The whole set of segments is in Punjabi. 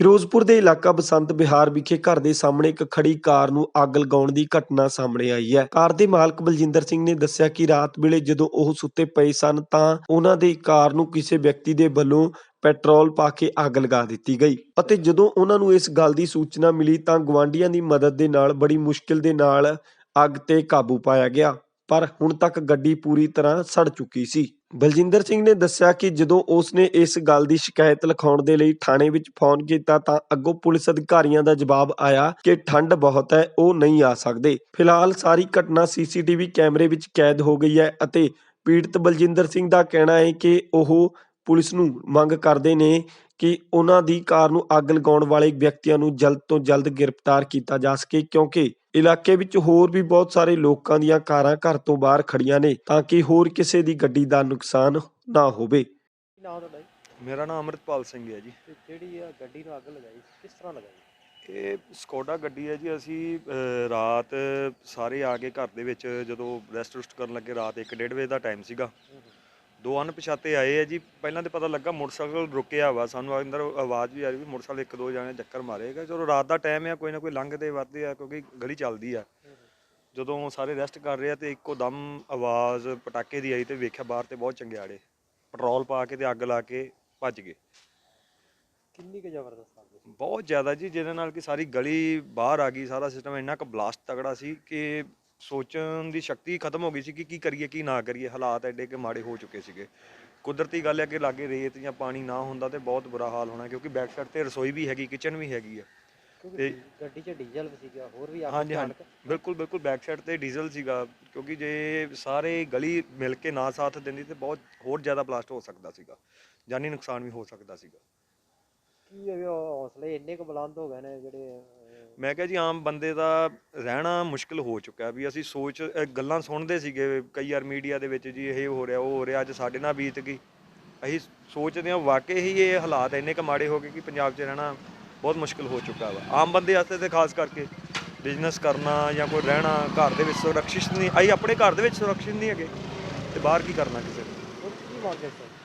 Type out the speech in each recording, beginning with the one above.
ਫਿਰੋਜ਼ਪੁਰ ਦੇ ਇਲਾਕਾ ਬਸੰਤ ਬਿਹਾਰ ਵਿਖੇ ਘਰ ਦੇ ਸਾਹਮਣੇ ਇੱਕ ਖੜੀ ਕਾਰ ਨੂੰ ਅੱਗ ਲਗਾਉਣ ਦੀ ਘਟਨਾ ਸਾਹਮਣੇ ਆਈ ਹੈ। ਕਾਰ ਦੇ ਮਾਲਕ ਬਲਜਿੰਦਰ ਸਿੰਘ ਨੇ ਦੱਸਿਆ ਕਿ ਰਾਤ ਵੇਲੇ ਜਦੋਂ ਉਹ ਸੁੱਤੇ ਪਏ ਸਨ ਤਾਂ ਉਹਨਾਂ ਦੀ ਕਾਰ ਨੂੰ ਕਿਸੇ ਵਿਅਕਤੀ ਦੇ ਵੱਲੋਂ ਪੈਟਰੋਲ ਪਾ ਕੇ ਅੱਗ ਲਗਾ ਦਿੱਤੀ ਗਈ ਅਤੇ ਜਦੋਂ ਉਹਨਾਂ ਨੂੰ ਇਸ ਗੱਲ ਦੀ ਸੂਚਨਾ ਮਿਲੀ ਤਾਂ ਗਵਾਂਢੀਆਂ ਦੀ ਮਦਦ ਦੇ ਨਾਲ ਬੜੀ ਮੁਸ਼ਕਿਲ ਦੇ ਨਾਲ ਅੱਗ ਤੇ ਕਾਬੂ ਪਾਇਆ ਗਿਆ। ਪਰ ਹੁਣ ਤੱਕ ਗੱਡੀ ਪੂਰੀ ਤਰ੍ਹਾਂ ਸੜ ਚੁੱਕੀ ਸੀ। ਬਲਜਿੰਦਰ ਸਿੰਘ ਨੇ ਦੱਸਿਆ ਕਿ ਜਦੋਂ ਉਸ ਨੇ ਇਸ ਗੱਲ ਦੀ ਸ਼ਿਕਾਇਤ ਲਿਖਾਉਣ ਦੇ ਲਈ ਥਾਣੇ ਵਿੱਚ ਫੋਨ ਕੀਤਾ ਤਾਂ ਅੱਗੋਂ ਪੁਲਿਸ ਅਧਿਕਾਰੀਆਂ ਦਾ ਜਵਾਬ ਆਇਆ ਕਿ ਠੰਡ ਬਹੁਤ ਹੈ, ਉਹ ਨਹੀਂ ਆ ਸਕਦੇ। ਫਿਲਹਾਲ ਸਾਰੀ ਘਟਨਾ ਸੀਸੀਟੀਵੀ ਕੈਮਰੇ ਵਿੱਚ ਕੈਦ ਹੋ ਗਈ ਹੈ ਅਤੇ ਪੀੜਤ ਬਲਜਿੰਦਰ ਸਿੰਘ ਦਾ ਕਹਿਣਾ ਹੈ ਕਿ ਉਹ ਪੁਲਿਸ ਨੂੰ ਮੰਗ ਕਰਦੇ ਨੇ ਕਿ ਉਹਨਾਂ ਦੀ ਕਾਰ ਨੂੰ ਅੱਗ ਲਗਾਉਣ ਵਾਲੇ ਵਿਅਕਤੀਆਂ ਨੂੰ ਜਲਦ ਤੋਂ ਜਲਦ ਗ੍ਰਿਫਤਾਰ ਕੀਤਾ ਜਾ ਸਕੇ ਕਿਉਂਕਿ ਇਲਾਕੇ ਵਿੱਚ ਹੋਰ ਵੀ ਬਹੁਤ ਸਾਰੇ ਲੋਕਾਂ ਦੀਆਂ ਕਾਰਾਂ ਘਰ ਤੋਂ ਬਾਹਰ ਖੜੀਆਂ ਨੇ ਤਾਂ ਕਿ ਹੋਰ ਕਿਸੇ ਦੀ ਗੱਡੀ ਦਾ ਨੁਕਸਾਨ ਨਾ ਹੋਵੇ। ਮੇਰਾ ਨਾਮ ਅਮਰਿਤਪਾਲ ਸਿੰਘ ਹੈ ਜੀ। ਤੇ ਜਿਹੜੀ ਆ ਗੱਡੀ ਨੂੰ ਅੱਗ ਲਗਾਈ ਕਿਸ ਤਰ੍ਹਾਂ ਲਗਾਈ? ਇਹ ਸਕੋਡਾ ਗੱਡੀ ਹੈ ਜੀ ਅਸੀਂ ਰਾਤ ਸਾਰੇ ਆ ਕੇ ਘਰ ਦੇ ਵਿੱਚ ਜਦੋਂ ਰੈਸਟ ਰੁਸਟ ਕਰਨ ਲੱਗੇ ਰਾਤ 1:30 ਵਜੇ ਦਾ ਟਾਈਮ ਸੀਗਾ। ਦੋ ਅਣਪਛਾਤੇ ਆਏ ਆ ਜੀ। ਪਹਿਲਾਂ ਤੇ ਪਤਾ ਲੱਗਾ ਮੋਟਰਸਾਈਕਲ ਰੁਕਿਆ ਵਾ। ਸਾਨੂੰ ਅੰਦਰ ਆਵਾਜ਼ ਵੀ ਆ ਰਹੀ ਵੀ ਮੋਟਰਸਾਈਕਲ ਇੱਕ ਦੋ ਜਾਣੇ ਚੱਕਰ ਮਾਰੇਗਾ ਚਲੋ ਰਾਤ ਦਾ ਟਾਈਮ ਆ ਕੋਈ ਨਾ ਕੋਈ ਲੰਘਦੇ ਵੱਧਦੇ ਆ ਕਿਉਂਕਿ ਗਲੀ ਚੱਲਦੀ ਆ। ਜਦੋਂ ਸਾਰੇ ਰੈਸਟ ਕਰ ਰਹੇ ਆ ਤੇ ਇੱਕੋ ਦਮ ਆਵਾਜ਼ ਪਟਾਕੇ ਦੀ ਆਈ ਤੇ ਵੇਖਿਆ ਬਾਹਰ ਤੇ ਬਹੁਤ ਚੰਗਿਆੜੇ ਪੈਟਰੋਲ ਪਾ ਕੇ ਤੇ ਅੱਗ ਲਾ ਕੇ ਭੱਜ ਗਏ। ਕਿੰਨੀ ਕੁ ਜ਼ਬਰਦਸਤ ਅੱਗ ਸੀ? ਬਹੁਤ ਜ਼ਿਆਦਾ ਜੀ ਜਿਹਦੇ ਨਾਲ ਕਿ ਸਾਰੀ ਗਲੀ ਬਾਹਰ ਆ ਗਈ। ਸਾਰਾ ਸਿਸਟਮ ਇੰਨਾ ਕੁ ਬਲਾਸਟ ਤਗੜਾ ਸੀ ਕਿ ਸੋਚਣ ਦੀ ਸ਼ਕਤੀ ਖਤਮ ਹੋ ਗਈ ਸੀ ਕਿ ਕੀ ਕਰੀਏ ਕੀ ਨਾ ਕਰੀਏ ਹਾਲਾਤ ਐਡੇ ਕਿ ਮਾੜੇ ਹੋ ਚੁੱਕੇ ਸੀਗੇ। ਕੁਦਰਤੀ ਗੱਲ ਹੈ ਕਿ ਲਾਗੇ ਰੇਤ ਜਾਂ ਪਾਣੀ ਨਾ ਹੁੰਦਾ ਤੇ ਬਹੁਤ ਬੁਰਾ ਹਾਲ ਹੋਣਾ ਕਿਉਂਕਿ ਬੈਕ ਸਾਈਡ ਤੇ ਰਸੋਈ ਵੀ ਹੈਗੀ ਕਿਚਨ ਵੀ ਹੈਗੀ ਆ। ਤੇ- ਗੱਡੀ 'ਚ ਡੀਜ਼ਲ ਸੀਗਾ ਹੋਰ ਵੀ ਹਾਂਜੀ ਹਾਂਜੀ। ਬਿਲਕੁਲ ਬਿਲਕੁਲ ਬੈਕ ਸਾਈਡ ਤੇ ਡੀਜ਼ਲ ਸੀਗਾ ਕਿਉਂਕਿ ਜੇ ਸਾਰੇ ਗਲੀ ਮਿਲ ਕੇ ਨਾ ਸਾਥ ਦਿੰਦੀ ਤੇ ਬਹੁਤ ਹੋਰ ਜ਼ਿਆਦਾ ਬਲਾਸਟ ਹੋ ਸਕਦਾ ਸੀਗਾ ਜਾਨੀ ਨੁਕਸਾਨ ਵੀ ਹੋ ਸਕਦਾ ਸੀਗਾ। ਕੀ ਇਹ ਹੌਸਲੇ ਇੰਨੇ ਕੁ ਬੁਲੰਦ ਹੋ ਗਏ ਨੇ ਜਿਹੜੇ ਮੈਂ ਕਿਹਾ ਜੀ ਆਮ ਬੰਦੇ ਦਾ ਰਹਿਣਾ ਮੁਸ਼ਕਲ ਹੋ ਚੁੱਕਾ ਵੀ ਅਸੀਂ ਸੋਚ ਅ, ਗੱਲਾਂ ਸੁਣਦੇ ਸੀਗੇ ਕਈ ਵਾਰ ਮੀਡੀਆ ਦੇ ਵਿੱਚ ਜੀ ਇਹ ਹੋ ਰਿਹਾ ਉਹ ਹੋ ਰਿਹਾ ਅੱਜ ਸਾਡੇ ਨਾਲ ਬੀਤ ਗਈ। ਅਸੀਂ ਸੋਚਦੇ ਹਾਂ ਵਾਕਈ ਹੀ ਇਹ ਹਾਲਾਤ ਇੰਨੇ ਕੁ ਮਾੜੇ ਹੋ ਗਏ ਕਿ ਪੰਜਾਬ 'ਚ ਰਹਿਣਾ ਬਹੁਤ ਮੁਸ਼ਕਲ ਹੋ ਚੁੱਕਾ ਵਾ। ਆਮ ਬੰਦੇ ਵਾਸਤੇ ਤੇ ਖਾਸ ਕਰਕੇ ਬਿਜ਼ਨਸ ਕਰਨਾ ਜਾਂ ਕੋਈ ਰਹਿਣਾ ਘਰ ਦੇ ਵਿੱਚ ਸੁਰੱਖਿਅਤ ਨਹੀਂ ਅਸੀਂ ਆਪਣੇ ਘਰ ਦੇ ਵਿੱਚ ਸੁਰੱਖਿਅਤ ਨਹੀਂ ਹੈਗੇ ਤੇ ਬਾਹਰ ਕੀ ਕਰਨਾ ਕਿਸੇ ਨੇ? ਹੁਣ ਕੀ ਮੰਗੇ ਸਰ?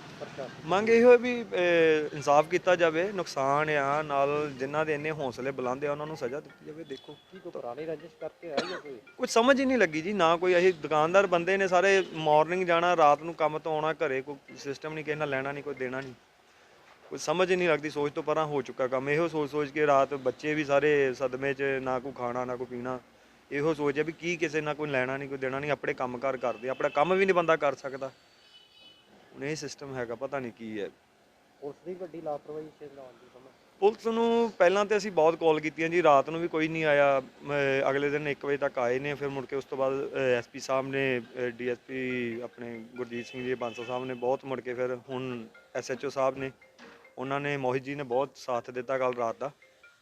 ਮੰਗ ਇਹ ਹੋਏ ਵੀ ਅ, ਇਨਸਾਫ ਕੀਤਾ ਜਾਵੇ ਨੁਕਸਾਨ ਆ ਨਾਲ ਜਿਨ੍ਹਾਂ ਦੇ ਇੰਨੇ ਹੌਸਲੇ ਬੁਲੰਦ ਆ ਉਹਨਾਂ ਨੂੰ ਸਜ਼ਾ ਦਿੱਤੀ ਜਾਵੇ। ਦੇਖੋ ਕੀ ਕੋਈ ਪੁਰਾਣੀ ਰੰਜਿਸ਼ ਕਰਕੇ ਆਇਆ ਜਾਂ ਕੋਈ? ਕੁਝ ਸਮਝ ਹੀ ਨਹੀਂ ਲੱਗੀ ਜੀ ਨਾ ਕੋਈ ਅਸੀਂ ਦੁਕਾਨਦਾਰ ਬੰਦੇ ਨੇ ਸਾਰੇ ਮਾਰਨਿੰਗ ਜਾਣਾ ਰਾਤ ਨੂੰ ਕੰਮ ਤੋਂ ਆਉਣਾ ਘਰੇ ਕੋਈ ਸਿਸਟਮ ਨਹੀਂ ਕਿਸੇ ਨਾਲ ਲੈਣਾ ਨਹੀਂ ਕੋਈ ਦੇਣਾ ਨਹੀਂ। ਕੋਈ ਸਮਝ ਹੀ ਨਹੀਂ ਲੱਗਦੀ ਸੋਚ ਤੋਂ ਪਰਾਂ ਹੋ ਚੁੱਕਾ ਕੰਮ। ਇਹੋ ਸੋਚ ਸੋਚ ਕੇ ਰਾਤ ਬੱਚੇ ਵੀ ਸਾਰੇ ਸਦਮੇ 'ਚ ਨਾ ਕੋਈ ਖਾਣਾ ਨਾ ਕੋਈ ਪੀਣਾ। ਇਹੋ ਸੋਚ ਹੈ ਵੀ ਕੀ ਕਿਸੇ ਨਾਲ ਕੋਈ ਲੈਣਾ ਨਹੀਂ ਕੋਈ ਦੇਣਾ ਨਹੀਂ ਆਪਣੇ ਕੰਮ ਕਾਰ ਕਰਦੇ ਆਪਣਾ ਕੰਮ ਵੀ ਨਹੀਂ ਬੰਦਾ ਕਰ ਸਕਦਾ। ਹੁਣ ਇਹ ਸਿਸਟਮ ਹੈਗਾ ਪਤਾ ਨਹੀਂ ਕੀ ਹੈ। ਪੁਲਿਸ ਦੀ ਵੱਡੀ ਲਾਪਰਵਾਹੀ ਸੇ ਲਾਉਣ ਦੀ ਸਮਝ। ਪੁਲਿਸ ਨੂੰ ਪਹਿਲਾਂ ਤੇ ਅਸੀਂ ਬਹੁਤ ਕਾਲ ਕੀਤੀਆਂ ਜੀ ਰਾਤ ਨੂੰ ਵੀ ਕੋਈ ਨਹੀਂ ਆਇਆ। ਅਗਲੇ ਦਿਨ 1 ਵਜੇ ਤੱਕ ਆਏ ਨੇ ਫਿਰ ਮੁੜ ਕੇ ਉਸ ਤੋਂ ਬਾਅਦ ਐਸਪੀ ਸਾਹਿਬ ਨੇ ਡੀਐਸਪੀ ਆਪਣੇ ਗੁਰਜੀਤ ਸਿੰਘ ਜੀ ਬਾਂਸਲ ਸਾਹਿਬ ਨੇ ਬਹੁਤ ਮੁੜ ਕੇ ਫਿਰ ਹੁਣ ਐਸਐਚਓ ਸਾਹਿਬ ਨੇ ਉਹਨਾਂ ਨੇ ਮੋਹਿਤ ਜੀ ਨੇ ਬਹੁਤ ਸਾਥ ਦਿੱਤਾ ਕੱਲ ਰਾਤ ਦਾ।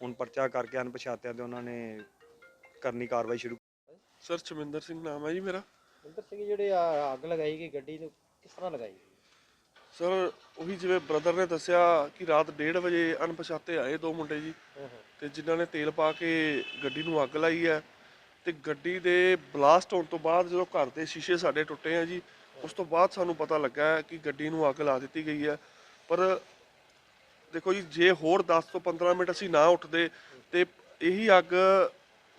ਹੁਣ ਪਰਚਾ ਕਰਕੇ ਅਣਪਛਾਤਿਆਂ ਤੇ ਉਹਨਾਂ ਨੇ ਕਰਨੀ ਕਾਰਵਾਈ ਸ਼ੁਰੂ। ਸਰ ਚਮਿੰਦਰ ਸਿੰਘ ਨਾਮ ਹੈ ਜੀ ਮੇਰਾ। ਇੰਦਰ ਸਿੰਘ ਜਿਹੜੇ ਆ ਅੱਗ ਲਗਾਈ ਗਈ ਗੱਡੀ ਨੂੰ ਕਿਸ ਤਰ੍ਹਾਂ ਲਗਾਈ ਸਰ ਉਹੀ ਜਿਵੇਂ ਬ੍ਰਦਰ ਨੇ ਦੱਸਿਆ ਕਿ ਰਾਤ 1:30 ਵਜੇ ਅਣਪਛਾਤੇ ਆਏ ਦੋ ਮੁੰਡੇ ਜੀ। ਤੇ ਜਿਨ੍ਹਾਂ ਨੇ ਤੇਲ ਪਾ ਕੇ ਗੱਡੀ ਨੂੰ ਅੱਗ ਲਾਈ ਹੈ। ਤੇ ਗੱਡੀ ਦੇ ਬਲਾਸਟ ਹੋਣ ਤੋਂ ਬਾਅਦ ਜਦੋਂ ਘਰ ਦੇ ਸ਼ੀਸ਼ੇ ਸਾਡੇ ਟੁੱਟੇ ਆ ਜੀ ਉਸ ਤੋਂ ਬਾਅਦ ਸਾਨੂੰ ਪਤਾ ਲੱਗਾ ਕਿ ਗੱਡੀ ਨੂੰ ਅੱਗ ਲਾ ਦਿੱਤੀ ਗਈ ਹੈ। ਪਰ ਦੇਖੋ ਜੀ ਜੇ ਹੋਰ 10 ਤੋਂ 15 ਮਿੰਟ ਅਸੀਂ ਨਾ ਉੱਠਦੇ ਤੇ ਇਹੀ ਅੱਗ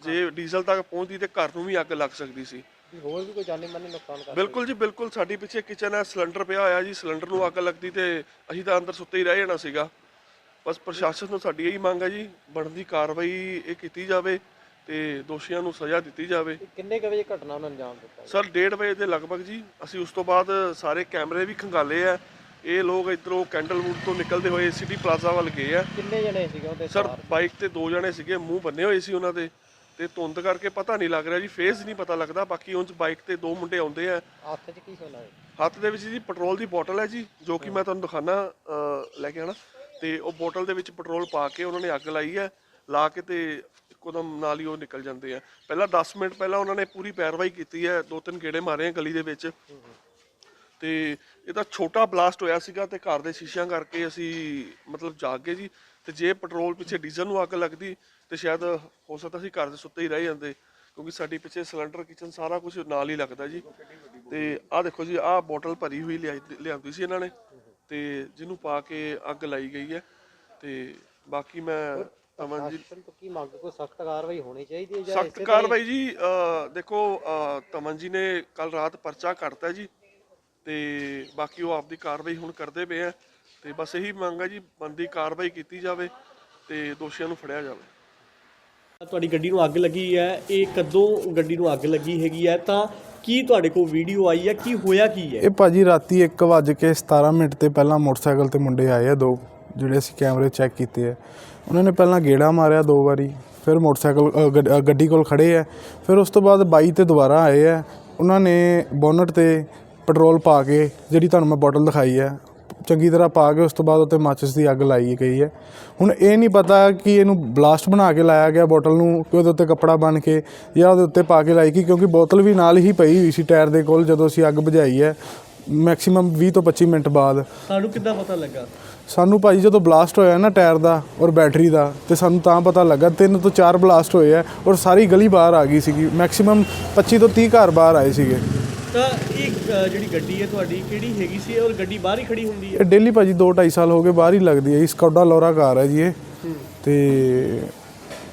ਜੇ ਡੀਜ਼ਲ ਤੱਕ ਪਹੁੰਚਦੀ ਤੇ ਘਰ ਨੂੰ ਵੀ ਅੱਗ ਲੱਗ ਸਕਦੀ ਸੀ। ਹੋਰ ਵੀ ਕੋਈ ਜਾਨੀ ਮਾਨੀ ਨੁਕਸਾਨ ਕਰ ਬਿਲਕੁਲ ਜੀ ਬਿਲਕੁਲ। ਸਾਡੀ ਪਿੱਛੇ ਕਿਚਨ ਹੈ ਸਿਲੰਡਰ ਪਿਆ ਹੋਇਆ ਜੀ ਸਿਲੰਡਰ ਨੂੰ ਅੱਗ ਲੱਗਦੀ ਤੇ ਅਸੀਂ ਤਾਂ ਅੰਦਰ ਸੁੱਤੇ ਹੀ ਰਹਿ ਜਾਣਾ ਸੀਗਾ। ਬਸ ਪ੍ਰਸ਼ਾਸਨ ਨੂੰ ਸਾਡੀ ਇਹੀ ਮੰਗ ਹੈ ਜੀ ਬਣਦੀ ਕਾਰਵਾਈ ਇਹ ਕੀਤੀ ਜਾਵੇ ਤੇ ਦੋਸ਼ੀਆਂ ਨੂੰ ਸਜ਼ਾ ਦਿੱਤੀ ਜਾਵੇ। ਕਿੰਨੇ ਕੁ ਵਜੇ ਘਟਨਾ ਨੂੰ ਅੰਜਾਮ ਦਿੱਤਾ? ਸਰ 1:30 ਵਜੇ ਦੇ ਲਗਭਗ ਜੀ ਅਸੀਂ ਉਸ ਤੋਂ ਬਾਅਦ ਸਾਰੇ ਕੈਮਰੇ ਵੀ ਖੰਗਾਲੇ ਆ। ਇਹ ਲੋਕ ਇਧਰੋਂ ਕੈਂਡਲਵੁੱਡ ਤੋਂ ਨਿਕਲਦੇ ਹੋਏ ਸਿਟੀ ਪਲਾਜ਼ਾ ਵੱਲ ਗਏ ਆ। ਕਿੰਨੇ ਜਣੇ ਸੀਗੇ ਉਹਦੇ ਸਰ? ਬਾਈਕ ਤੇ ਦੋ ਜਣੇ ਸੀਗੇ ਮੂੰਹ ਬੰਨੇ ਹੋਏ ਸੀ ਉਹਨਾਂ ਦੇ। ਤੇ ਧੁੰਦ ਕਰਕੇ ਪਤਾ ਨਹੀਂ ਲੱਗ ਰਿਹਾ ਜੀ ਫੇਸ ਨਹੀਂ ਪਤਾ ਲੱਗਦਾ। ਬਾਕੀ ਉਂਝ ਬਾਈਕ ਤੇ ਦੋ ਮੁੰਡੇ ਆਉਂਦੇ ਆ। ਹੱਥ 'ਚ ਕੀ ਸੋਨਾ ਹੈ? ਹੱਥ ਦੇ ਵਿੱਚ ਜੀ ਪੈਟਰੋਲ ਦੀ ਬੋਤਲ ਹੈ ਜੀ ਜੋ ਕਿ ਮੈਂ ਤੁਹਾਨੂੰ ਦਿਖਾਣਾ ਲੈ ਕੇ ਆਣਾ ਤੇ ਉਹ ਬੋਤਲ ਦੇ ਵਿੱਚ ਪੈਟਰੋਲ ਪਾ ਕੇ ਉਹਨਾਂ ਨੇ ਅੱਗ ਲਾਈ ਹੈ ਲਾ ਕੇ ਤੇ ਇੱਕੋਦਮ ਨਾਲ ਹੀ ਉਹ ਨਿਕਲ ਜਾਂਦੇ ਆ। ਪਹਿਲਾਂ 10 ਮਿੰਟ ਪਹਿਲਾਂ ਉਹਨਾਂ ਨੇ ਪੂਰੀ ਪੈਰਵਾਈ ਕੀਤੀ ਹੈ ਦੋ ਤਿੰਨ ਗੇੜੇ ਮਾਰੇ ਆ ਗਲੀ ਦੇ ਵਿੱਚ। ਤੇ ਇਹ ਤਾਂ ਛੋਟਾ ਬਲਾਸਟ ਹੋਇਆ ਸੀਗਾ ਤੇ ਘਰ ਦੇ ਸ਼ੀਸ਼ਿਆਂ ਕਰਕੇ ਅਸੀਂ ਮਤਲਬ ਜਾਗ ਗਏ ਜੀ। ਤੇ ਜੇ ਪੈਟਰੋਲ ਪਿੱਛੇ ਡੀਜ਼ਲ ਨੂੰ ਅੱਗ ਲੱਗਦੀ ਤੇ ਸ਼ਾਇਦ ਹੋ ਸਕਦਾ ਸੀ ਘਰ ਦੇ ਸੁੱਤੇ ਹੀ ਰਹਿ ਜਾਂਦੇ ਕਿਉਂਕਿ ਸਾਡੀ ਪਿੱਛੇ ਸਿਲੰਡਰ ਕਿਚਨ ਸਾਰਾ ਕੁਝ ਨਾਲ ਹੀ ਲੱਗਦਾ ਜੀ। ਤੇ ਆਹ ਦੇਖੋ ਜੀ ਆਹ ਬੋਤਲ ਭਰੀ ਹੋਈ ਲਿਆਈ- ਲਿਆਂਦੀ ਸੀ ਇਹਨਾਂ ਨੇ ਤੇ ਜਿਹਨੂੰ ਪਾ ਕੇ ਅੱਗ ਲਾਈ ਗਈ ਹੈ। ਤੇ ਬਾਕੀ ਮੈਂ ਅਮਨ ਜੀ ਪ੍ਰਸ਼ਾਸਨ ਤੋਂ ਕੀ ਮੰਗ ਕੋਈ ਸਖਤ ਕਾਰਵਾਈ ਹੋਣੀ ਚਾਹੀਦੀ ਹੈ ਜਾਂ ਸਖਤ ਇਸੇ ਤਰ੍ਹਾਂ ਹੀ- ਕਾਰਵਾਈ ਜੀ ਅ, ਦੇਖੋ ਅ, ਤਮਨ ਜੀ ਨੇ ਕੱਲ ਰਾਤ ਪਰਚਾ ਕੱਟਤਾ ਜੀ ਤੇ ਬਾਕੀ ਉਹ ਆਪਦੀ ਕਾਰਵਾਈ ਹੁਣ ਕਰਦੇ ਪਏ ਆ। ਤੇ ਬਸ ਇਹੀ ਮੰਗ ਹੈ ਜੀ ਬੰਦੀ ਕਾਰਵਾਈ ਕੀਤੀ ਜਾਵੇ ਤੇ ਦੋਸ਼ੀਆਂ ਨੂੰ ਫੜਿਆ ਜਾਵੇ। ਤੁਹਾਡੀ ਗੱਡੀ ਨੂੰ ਅੱਗ ਲੱਗੀ ਹੈ ਇਹ ਕਦੋਂ ਗੱਡੀ ਨੂੰ ਅੱਗ ਲੱਗੀ ਹੈਗੀ ਹੈ? ਤਾਂ ਕੀ ਤੁਹਾਡੇ ਕੋਲ ਵੀਡੀਓ ਆਈ ਹੈ? ਕੀ ਹੋਇਆ ਕੀ ਹੈ? ਇਹ ਭਾਜੀ ਰਾਤੀ 1 ਵਜੇ ਕੇ 17 ਮਿੰਟ ਤੇ ਪਹਿਲਾਂ ਮੋਟਰਸਾਈਕਲ ਤੇ ਮੁੰਡੇ ਆਏ ਆ ਦੋ ਜਿਹੜੇ ਅਸੀਂ ਕੈਮਰੇ ਚੈੱਕ ਕੀਤੇ ਆ। ਉਹਨਾਂ ਨੇ ਪਹਿਲਾਂ ਗੇੜਾ ਮਾਰਿਆ ਦੋ ਵਾਰੀ ਫਿਰ ਮੋਟਰਸਾਈਕਲ ਗੱਡੀ ਕੋਲ ਖੜੇ ਆ। ਫਿਰ ਉਸ ਤੋਂ ਬਾਅਦ ਬਾਈ ਤੇ ਦੁਬਾਰਾ ਆਏ ਆ। ਉਹਨਾਂ ਨੇ ਬੋਨਟ ਤੇ ਪੈਟਰੋਲ ਪਾ ਕੇ ਜਿਹੜੀ ਤੁਹਾਨੂੰ ਮੈਂ ਬੋਟਲ ਦਿਖਾਈ ਹੈ ਚੰਗੀ ਤਰ੍ਹਾਂ ਪਾ ਕੇ ਉਸ ਤੋਂ ਬਾਅਦ ਉੱਤੇ ਮਾਚਿਸ ਦੀ ਅੱਗ ਲਾਈ ਗਈ ਹੈ। ਹੁਣ ਇਹ ਨਹੀਂ ਪਤਾ ਕਿ ਇਹਨੂੰ ਬਲਾਸਟ ਬਣਾ ਕੇ ਲਾਇਆ ਗਿਆ ਬੋਟਲ ਨੂੰ ਕਿ ਉਹਦੇ ਉੱਤੇ ਕੱਪੜਾ ਬਣ ਕੇ ਜਾਂ ਉਹਦੇ ਉੱਤੇ ਪਾ ਕੇ ਲਾਈ ਗਈ ਕਿਉਂਕਿ ਬੋਤਲ ਵੀ ਨਾਲ ਹੀ ਪਈ ਹੋਈ ਸੀ ਟਾਇਰ ਦੇ ਕੋਲ ਜਦੋਂ ਅਸੀਂ ਅੱਗ ਬੁਝਾਈ ਹੈ ਮੈਕਸਿਮਮ 20 ਤੋਂ 25 ਮਿੰਟ ਬਾਅਦ। ਤੁਹਾਨੂੰ ਕਿੱਦਾਂ ਪਤਾ ਲੱਗਾ? ਸਾਨੂੰ ਭਾਜੀ ਜਦੋਂ ਬਲਾਸਟ ਹੋਇਆ ਨਾ ਟਾਇਰ ਦਾ ਔਰ ਬੈਟਰੀ ਦਾ ਤੇ ਸਾਨੂੰ ਤਾਂ ਪਤਾ ਲੱਗਾ ਤਿੰਨ ਤੋਂ ਚਾਰ ਬਲਾਸਟ ਹੋਏ ਆ ਔਰ ਸਾਰੀ ਗਲੀ ਬਾਹਰ ਆ ਗਈ ਸੀਗੀ। ਮੈਕਸਿਮਮ 25 ਤੋਂ 30 ਘਰ ਬਾਹਰ ਆਏ ਸੀਗੇ। ਤਾਂ ਇਹ ਜਿਹੜੀ ਗੱਡੀ ਹੈ ਤੁਹਾਡੀ ਕਿਹੜੀ ਹੈਗੀ ਸੀ ਔਰ ਗੱਡੀ ਬਾਹਰ ਹੀ ਖੜੀ ਹੁੰਦੀ ਹੈ? ਇਹ ਡੇਲੀ ਭਾਜੀ 2 2.5 ਸਾਲ ਹੋ ਗਏ ਬਾਹਰ ਹੀ ਲੱਗਦੀ ਹੈ ਇਹ ਸਕੌਡਾ ਲੋਰਾ ਕਾਰ ਹੈ ਜੀ ਇਹ। ਤੇ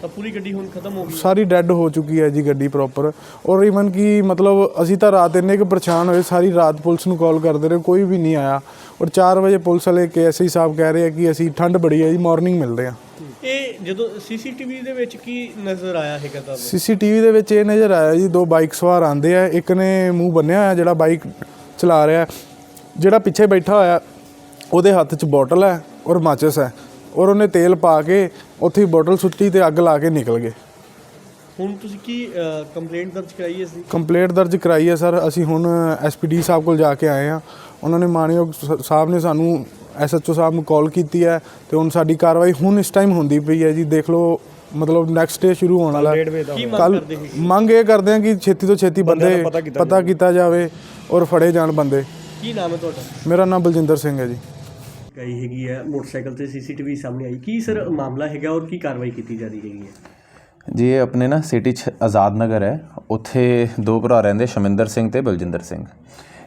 ਤਾਂ ਪੂਰੀ ਗੱਡੀ ਹੁਣ ਖਤਮ ਹੋ ਗਈ ਸਾਰੀ ਡੈੱਡ ਹੋ ਚੁੱਕੀ ਹੈ ਜੀ ਗੱਡੀ ਪ੍ਰੋਪਰ ਔਰ ਇਵਨ ਕਿ ਮਤਲਬ ਅਸੀਂ ਤਾਂ ਰਾਤ ਇੰਨੇ ਕੁ ਪਰੇਸ਼ਾਨ ਹੋਏ ਸਾਰੀ ਰਾਤ ਪੁਲਿਸ ਨੂੰ ਕਾਲ ਕਰਦੇ ਰਹੇ ਕੋਈ ਵੀ ਨਹੀਂ ਆਇਆ। ਔਰ 4 ਵਜੇ ਪੁਲਿਸ ਵਾਲੇ ਕੇਐਸਆਈ ਸਾਹਿਬ ਕਹਿ ਰਹੇ ਆ ਕਿ ਅਸੀਂ ਠੰਡ ਬੜੀ ਹੈ ਜੀ ਮਾਰਨਿੰਗ ਮਿਲਦੇ ਆ ਇਹ ਜਦੋਂ ਸੀਸੀਟੀਵੀ ਦੇ ਵਿੱਚ ਕੀ ਨਜ਼ਰ ਆਇਆ ਹੈਗਾ ਤੁਹਾਨੂੰ ਸੀਸੀਟੀਵੀ ਦੇ ਵਿੱਚ ਇਹ ਨਜ਼ਰ ਆਇਆ ਜੀ ਦੋ ਬਾਈਕ ਸਵਾਰ ਆਂਦੇ ਆ ਇੱਕ ਨੇ ਮੂੰਹ ਬੰਨਿਆ ਹੋਇਆ ਜਿਹੜਾ ਬਾਈਕ ਚਲਾ ਰਿਹਾ ਜਿਹੜਾ ਪਿੱਛੇ ਬੈਠਾ ਹੋਇਆ ਉਹਦੇ ਹੱਥ 'ਚ ਬੋਟਲ ਹੈ ਔਰ ਮਾਚਿਸ ਹੈ। ਔਰ ਉਹਨੇ ਤੇਲ ਪਾ ਕੇ ਉੱਥੇ ਹੀ ਬੋਟਲ ਸੁੱਟੀ ਤੇ ਅੱਗ ਲਾ ਕੇ ਨਿਕਲ ਗਏ। ਹੁਣ ਤੁਸੀਂ ਕੀ ਕੰਪਲੇਂਟ ਦਰਜ ਕਰਾਈ ਹੈ ਸੀ ਕੰਪਲੇਂਟ ਦਰਜ ਕਰਾਈ ਹੈ ਸਰ। ਅਸੀਂ ਹੁਣ ਐਸਪੀਡੀ ਸਾਹਿਬ ਕੋਲ ਜਾ ਕੇ ਆਏ ਆ ਉਹਨਾਂ ਨੇ ਮਾਨਯੋਗ ਸਾਹਿਬ ਨੇ ਸਾਨੂੰ ਐਸਐਚਓ ਸਾਹਿਬ ਨੂੰ ਕਾਲ ਕੀਤੀ ਹੈ ਤੇ ਹੁਣ ਸਾਡੀ ਕਾਰਵਾਈ ਹੁਣ ਇਸ ਟਾਈਮ ਹੁੰਦੀ ਪਈ ਹੈ ਜੀ। ਦੇਖ ਲਓ ਮਤਲਬ ਨੈਕਸਟ ਡੇ ਸ਼ੁਰੂ ਹੋਣ ਵਾਲਾ। ਕੱਲ ਮੰਗ ਇਹ ਕਰਦੇ ਆ ਕਿ ਛੇਤੀ ਤੋਂ ਛੇਤੀ ਬੰਦੇ ਪਤਾ ਕੀਤਾ ਜਾਵੇ ਔਰ ਫੜੇ ਜਾਣ ਬੰਦੇ। ਕੀ ਨਾਮ ਹੈ ਤੁਹਾਡਾ? ਮੇਰਾ ਨਾਮ ਬਲਜਿੰਦਰ ਸਿੰਘ ਹੈ ਜੀ। ਗਈ ਹੈਗੀ ਹੈ ਮੋਟਰਸਾਈਕਲ ਤੇ ਸੀਸੀਟੀਵੀ ਸਾਹਮਣੇ ਆਈ। ਕੀ ਸਰ, ਮਾਮਲਾ ਹੈਗਾ ਔਰ ਕੀ ਕਾਰਵਾਈ ਕੀਤੀ ਜਾ ਰਹੀ ਹੈਗੀ ਹੈ? ਜੀ, ਇਹ ਆਪਣੇ ਨਾ ਸਿਟੀ 'ਚ ਆਜ਼ਾਦ ਨਗਰ ਹੈ। ਉੱਥੇ ਦੋ ਭਰਾ ਰਹਿੰਦੇ ਸ਼ਮਿੰਦਰ ਸਿੰਘ ਤੇ ਬਲਜਿੰਦਰ ਸਿੰਘ।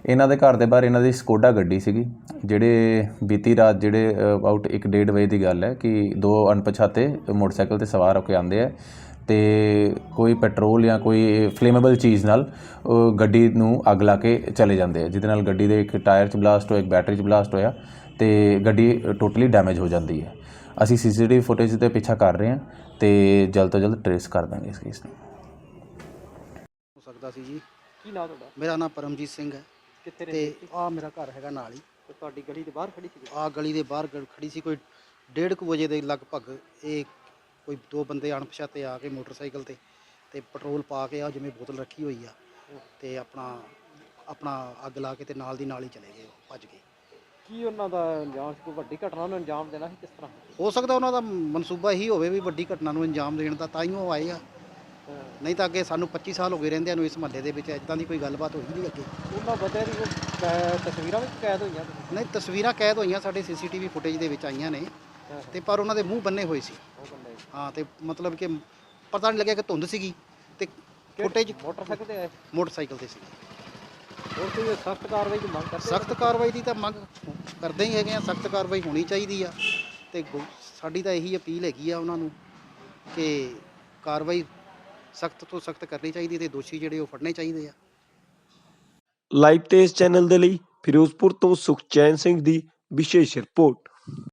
ਇਹਨਾਂ ਦੇ ਘਰ ਦੇ ਬਾਹਰ ਇਹਨਾਂ ਦੀ ਸਕੋਡਾ ਗੱਡੀ ਸੀਗੀ, ਜਿਹੜੇ ਬੀਤੀ ਰਾਤ ਜਿਹੜੇ ਅਬਾਊਟ 1:30 ਵਜੇ ਦੀ ਗੱਲ ਹੈ ਕਿ ਦੋ ਅਣਪਛਾਤੇ ਮੋਟਰਸਾਈਕਲ ਤੇ ਸਵਾਰ ਹੋ ਕੇ ਆਉਂਦੇ ਆ ਤੇ ਕੋਈ ਪੈਟਰੋਲ ਜਾਂ ਕੋਈ ਫਲੇਮੇਬਲ ਚੀਜ਼ ਨਾਲ ਉਹ ਗੱਡੀ ਨੂੰ ਅੱਗ ਲਾ ਕੇ ਚਲੇ ਜਾਂਦੇ ਆ, ਜਿਹਦੇ ਨਾਲ ਗੱਡੀ ਦੇ ਇੱਕ ਟਾਇਰ 'ਚ ਬਲਾਸਟ ਹੋਇਆ, ਇੱਕ ਬੈਟਰੀ 'ਚ ਬਲਾਸਟ ਹੋਇਆ। ਤੇ ਗੱਡੀ ਟੋਟਲੀ ਡੈਮੇਜ ਹੋ ਜਾਂਦੀ ਹੈ। ਅਸੀਂ ਸੀਸੀਟੀਵੀ ਫੁਟੇਜ ਤੇ ਪਿੱਛਾ ਕਰ ਰਹੇ ਹਾਂ ਤੇ ਜਲਦ ਤੋਂ ਜਲਦ ਟਰੇਸ ਕਰ ਦਾਂਗੇ ਇਸ ਕੇਸ ਨੂੰ। ਹੋ ਸਕਦਾ ਸੀ ਜੀ। ਕੀ ਨਾਮ ਤੁਹਾਡਾ? ਮੇਰਾ ਨਾਮ ਪਰਮਜੀਤ ਸਿੰਘ ਹੈ। ਕਿੱਥੇ ਤੇ ਰਹਿੰਦੇ ਆ ਮੇਰਾ ਘਰ ਹੈਗਾ ਨਾਲ ਹੀ। ਤੇ ਤੁਹਾਡੀ ਗੱਡੀ ਦੇ ਬਾਹਰ ਖੜੀ ਸੀ? ਆ ਗਲੀ ਦੇ ਬਾਹਰ ਗ- ਖੜੀ ਸੀ। ਕੋਈ 1:30 ਵਜੇ ਦੇ ਲਗਭਗ ਇਹ ਕੋਈ ਦੋ ਬੰਦੇ ਅਣਪਛਾਤੇ ਆ ਕੇ ਮੋਟਰਸਾਈਕਲ ਤੇ ਤੇ ਪੈਟਰੋਲ ਪਾ ਕੇ ਆ ਜਿਵੇਂ ਬੋਤਲ ਰੱਖੀ ਹੋਈ ਆ। ਤੇ ਆਪਣਾ ਆਪਣਾ ਅੱਗ ਲਾ ਕੇ ਤੇ ਨਾਲ ਦੀ ਨਾਲ ਹੀ ਚਲੇ ਗਏ ਉਹ, ਭੱਜ ਗਏ। ਕੀ ਉਹਨਾਂ ਦਾ ਅੰਜਾਮ ਸੀ? ਕੋਈ ਵੱਡੀ ਘਟਨਾ ਨੂੰ ਅੰਜਾਮ ਦੇਣਾ ਸੀ ਕਿਸ ਤਰ੍ਹਾਂ? ਹੋ ਸਕਦਾ ਉਹਨਾਂ ਦਾ ਮਨਸੂਬਾ ਇਹੀ ਹੋਵੇ ਵੀ ਵੱਡੀ ਘਟਨਾ ਨੂੰ ਅੰਜਾਮ ਦੇਣ ਦਾ ਤਾਂ ਹੀ ਉਹ ਆਏ ਆ। ਨਹੀਂ ਤਾਂ ਅੱਗੇ ਸਾਨੂੰ 25 ਸਾਲ ਹੋ ਗਏ ਰਹਿੰਦਿਆਂ ਨੂੰ ਇਸ ਮਹੱਲੇ ਦੇ ਵਿੱਚ ਇਦਾਂ ਦੀ ਕੋਈ ਗੱਲਬਾਤ ਹੋਈ ਨਹੀਂ ਅੱਗੇ। ਉਹਨਾਂ ਬੰਦਿਆਂ ਦੀ ਕੋਈ ਕੈ- ਤਸਵੀਰਾਂ ਵਿੱਚ ਕੈਦ ਹੋਈਆਂ ਤੁਸੀਂ? ਨਹੀਂ ਤਸਵੀਰਾਂ ਕੈਦ ਹੋਈਆਂ ਸਾਡੇ ਸੀਸੀਟੀਵੀ ਫੁਟੇਜ ਦੇ ਵਿੱਚ ਆਈਆਂ ਨੇ ਤੇ ਪਰ ਉਹਨਾਂ ਦੇ ਮੂੰਹ ਬੰਨੇ ਹੋਏ ਸੀ। ਉਹ ਬੰਦੇ ਹਾਂ ਤੇ ਮਤਲਬ ਕਿ ਪਤਾ ਨਹੀਂ ਲੱਗਿਆ ਕਿ ਧੁੰਦ ਸੀਗੀ ਤੇ ਫੁਟੇਜ ਮੋਟਰਸਾਈਕਲ ਤੇ ਆਏ? ਮੋਟਰਸਾਈਕਲ ਤੇ ਸੀ ਹੋਰ ਕੋਈ ਸਖਤ ਕਾਰਵਾਈ ਦੀ ਮੰਗ ਕਰਦੇ ਸਖਤ ਕਾਰਵਾਈ ਦੀ ਤਾਂ ਮੰਗ ਕਰਦੇ ਹੀ ਹੈਗੇ ਆ ਸਖਤ ਕਾਰਵਾਈ ਹੋਣੀ ਚਾਹੀਦੀ ਆ। ਤੇ ਗੋ- ਸਾਡੀ ਤਾਂ ਇਹੀ ਅਪੀਲ ਹੈਗੀ ਆ ਉਹਨਾਂ ਨੂੰ ਕਿ ਕਾਰਵਾਈ ਸਖਤ ਤੋਂ ਸਖਤ ਕਰਨੀ ਚਾਹੀਦੀ ਤੇ ਦੋਸ਼ੀ ਜਿਹੜੇ ਉਹ ਫੜਨੇ ਚਾਹੀਦੇ ਆ। ਲਾਈਵ ਤੇਜ਼ ਚੈਨਲ ਦੇ ਲਈ ਫਿਰੋਜ਼ਪੁਰ ਤੋਂ ਸੁਖਚੈਨ ਸਿੰਘ ਦੀ ਵਿਸ਼ੇਸ਼ ਰਿਪੋਰਟ।